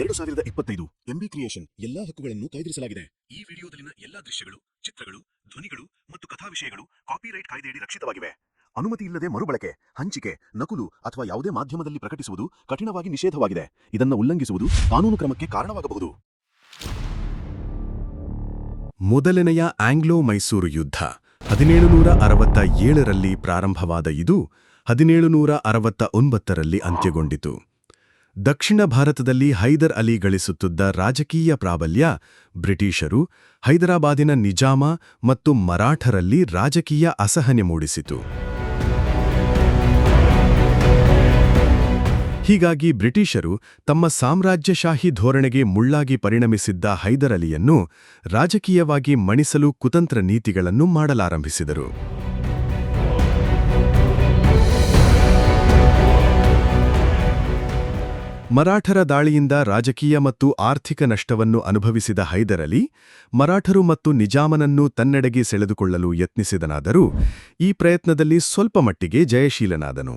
ಎರಡು ಸಾವಿರದ ಇಪ್ಪತ್ತೈದು ಎಂಬಿ ಕ್ರಿಯೇಷನ್ ಎಲ್ಲಾ ಹಕ್ಕುಗಳನ್ನು ಕಾಯ್ದಿರಿಸಲಾಗಿದೆ. ಈ ವಿಡಿಯೋದಲ್ಲಿನ ಎಲ್ಲಾ ದೃಶ್ಯಗಳು, ಚಿತ್ರಗಳು, ಧ್ವನಿಗಳು ಮತ್ತು ಕಥಾ ವಿಷಯಗಳು ಕಾಪಿರೈಟ್ ಕಾಯ್ದೆಯಡಿ ರಕ್ಷಿತವಾಗಿವೆ. ಅನುಮತಿ ಇಲ್ಲದೆ ಮರುಬಳಕೆ, ಹಂಚಿಕೆ, ನಕಲು ಅಥವಾ ಯಾವುದೇ ಮಾಧ್ಯಮದಲ್ಲಿ ಪ್ರಕಟಿಸುವುದು ಕಠಿಣವಾಗಿ ನಿಷೇಧವಾಗಿದೆ. ಇದನ್ನು ಉಲ್ಲಂಘಿಸುವುದು ಕಾನೂನು ಕ್ರಮಕ್ಕೆ ಕಾರಣವಾಗಬಹುದು. ಮೊದಲನೆಯ ಆಂಗ್ಲೋ ಮೈಸೂರು ಯುದ್ಧ ಹದಿನೇಳುನೂರ ಅರವತ್ತ ಏಳರಲ್ಲಿ ಪ್ರಾರಂಭವಾದ ಇದು ಹದಿನೇಳುನೂರ ಅರವತ್ತ ಒಂಬತ್ತರಲ್ಲಿ ಅಂತ್ಯಗೊಂಡಿತು. ದಕ್ಷಿಣ ಭಾರತದಲ್ಲಿ ಹೈದರ್ ಅಲಿ ಗಳಿಸುತ್ತಿದ್ದ ರಾಜಕೀಯ ಪ್ರಾಬಲ್ಯ, ಬ್ರಿಟಿಷರು ಹೈದರಾಬಾದಿನ ನಿಜಾಮ ಮತ್ತು ಮರಾಠರಲ್ಲಿ ರಾಜಕೀಯ ಅಸಹನೆ ಮೂಡಿಸಿತು. ಹೀಗಾಗಿ ಬ್ರಿಟಿಷರು ತಮ್ಮ ಸಾಮ್ರಾಜ್ಯಶಾಹಿ ಧೋರಣೆಗೆ ಮುಳ್ಳಾಗಿ ಪರಿಣಮಿಸಿದ್ದ ಹೈದರ್ ಅಲಿಯನ್ನು ರಾಜಕೀಯವಾಗಿ ಮಣಿಸಲು ಕುತಂತ್ರ ನೀತಿಗಳನ್ನು ಮಾಡಲಾರಂಭಿಸಿದರು. ಮರಾಠರ ದಾಳಿಯಿಂದ ರಾಜಕೀಯ ಮತ್ತು ಆರ್ಥಿಕ ನಷ್ಟವನ್ನು ಅನುಭವಿಸಿದ ಹೈದರಲಿ, ಮರಾಠರು ಮತ್ತು ನಿಜಾಮನನ್ನು ತನ್ನೆಡೆಗೆ ಸೆಳೆದುಕೊಳ್ಳಲು ಯತ್ನಿಸಿದನಾದರೂ ಈ ಪ್ರಯತ್ನದಲ್ಲಿ ಸ್ವಲ್ಪ ಮಟ್ಟಿಗೆ ಜಯಶೀಲನಾದನು.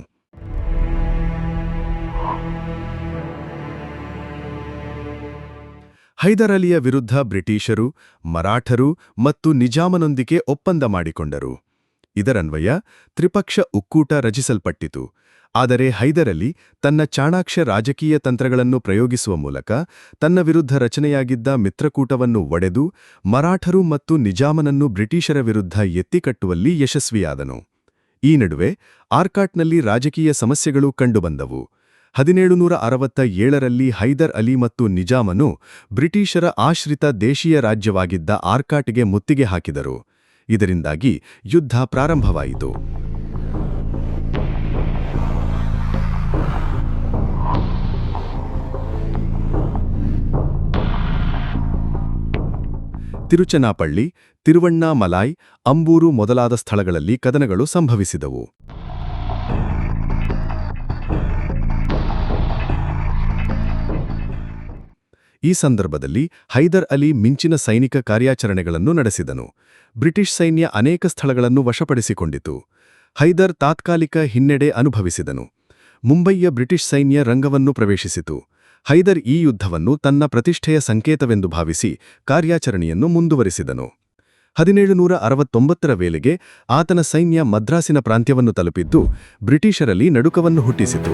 ಹೈದರಲಿಯ ವಿರುದ್ಧ ಬ್ರಿಟಿಷರು, ಮರಾಠರು ಮತ್ತು ನಿಜಾಮನೊಂದಿಗೆ ಒಪ್ಪಂದ ಮಾಡಿಕೊಂಡರು. ಇದರನ್ವಯ ತ್ರಿಪಕ್ಷ ಒಕ್ಕೂಟ ರಚಿಸಲ್ಪಟ್ಟಿತು. ಆದರೆ ಹೈದರಲಿ ತನ್ನ ಚಾಣಾಕ್ಷ ರಾಜಕೀಯ ತಂತ್ರಗಳನ್ನು ಪ್ರಯೋಗಿಸುವ ಮೂಲಕ ತನ್ನ ವಿರುದ್ಧ ರಚನೆಯಾಗಿದ್ದ ಮಿತ್ರಕೂಟವನ್ನು ಒಡೆದು ಮರಾಠರು ಮತ್ತು ನಿಜಾಮನನ್ನು ಬ್ರಿಟಿಷರ ವಿರುದ್ಧ ಎತ್ತಿಕಟ್ಟುವಲ್ಲಿ ಯಶಸ್ವಿಯಾದನು. ಈ ನಡುವೆ ಆರ್ಕಾಟ್ನಲ್ಲಿ ರಾಜಕೀಯ ಸಮಸ್ಯೆಗಳು ಕಂಡುಬಂದವು. ಹದಿನೇಳು ನೂರ ಅರವತ್ತ ಏಳರಲ್ಲಿ ಹೈದರ್ ಅಲಿ ಮತ್ತು ನಿಜಾಮನು ಬ್ರಿಟಿಷರ ಆಶ್ರಿತ ದೇಶೀಯ ರಾಜ್ಯವಾಗಿದ್ದ ಆರ್ಕಾಟ್ಗೆ ಮುತ್ತಿಗೆ ಹಾಕಿದರು. ಇದರಿಂದಾಗಿ ಯುದ್ಧ ಪ್ರಾರಂಭವಾಯಿತು. ತಿರುಚನಾಪಳ್ಳಿ ತಿರುವಣ್ಣಾಮಲಾಯ್ ಅಂಬೂರು ಮೊದಲಾದ ಸ್ಥಳಗಳಲ್ಲಿ ಕದನಗಳು ಸಂಭವಿಸಿದವು. ಈ ಸಂದರ್ಭದಲ್ಲಿ ಹೈದರ್ ಅಲಿ ಮಿಂಚಿನ ಸೈನಿಕ ಕಾರ್ಯಾಚರಣೆಗಳನ್ನು ನಡೆಸಿದನು. ಬ್ರಿಟಿಷ್ ಸೈನ್ಯ ಅನೇಕ ಸ್ಥಳಗಳನ್ನು ವಶಪಡಿಸಿಕೊಂಡಿತು. ಹೈದರ್ ತಾತ್ಕಾಲಿಕ ಹಿನ್ನಡೆ ಅನುಭವಿಸಿದನು. ಮುಂಬಯಿಯ ಬ್ರಿಟಿಷ್ ಸೈನ್ಯ ರಂಗವನ್ನು ಪ್ರವೇಶಿಸಿತು. ಹೈದರ್ ಈ ಯುದ್ಧವನ್ನು ತನ್ನ ಪ್ರತಿಷ್ಠೆಯ ಸಂಕೇತವೆಂದು ಭಾವಿಸಿ ಕಾರ್ಯಾಚರಣೆಯನ್ನು ಮುಂದುವರಿಸಿದನು. ಹದಿನೇಳುನೂರ ಅರವತ್ತೊಂಬತ್ತರ ವೇಳೆಗೆ ಆತನ ಸೈನ್ಯ ಮದ್ರಾಸಿನ ಪ್ರಾಂತ್ಯವನ್ನು ತಲುಪಿದ್ದು ಬ್ರಿಟಿಷರಲ್ಲಿ ನಡುಕವನ್ನು ಹುಟ್ಟಿಸಿತು.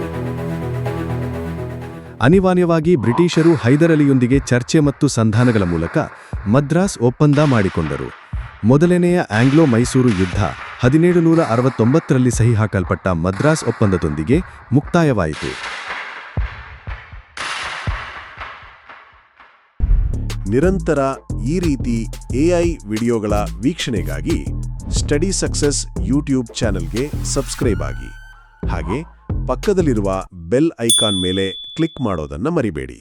ಅನಿವಾರ್ಯವಾಗಿ ಬ್ರಿಟಿಷರು ಹೈದರಲಿಯೊಂದಿಗೆ ಚರ್ಚೆ ಮತ್ತು ಸಂಧಾನಗಳ ಮೂಲಕ ಮದ್ರಾಸ್ ಒಪ್ಪಂದ ಮಾಡಿಕೊಂಡರು. ಮೊದಲನೆಯ ಆಂಗ್ಲೋ ಮೈಸೂರು ಯುದ್ಧ ಹದಿನೇಳು ನೂರ ಅರವತ್ತೊಂಬತ್ತರಲ್ಲಿ ಸಹಿ ಹಾಕಲ್ಪಟ್ಟ ಮದ್ರಾಸ್ ಒಪ್ಪಂದದೊಂದಿಗೆ ಮುಕ್ತಾಯವಾಯಿತು. ನಿರಂತರ ಈ ರೀತಿ ಎಐ ವಿಡಿಯೋಗಳ ವೀಕ್ಷಣೆಗಾಗಿ ಸ್ಟಡಿ ಸಕ್ಸಸ್ ಯೂಟ್ಯೂಬ್ ಚಾನೆಲ್ಗೆ ಸಬ್ಸ್ಕ್ರೈಬ್ ಆಗಿ. ಹಾಗೆ ಪಕ್ಕದಲ್ಲಿರುವ ಬೆಲ್ ಐಕಾನ್ ಮೇಲೆ ಕ್ಲಿಕ್ ಮಾಡೋದನ್ನು ಮರಿಬೇಡಿ.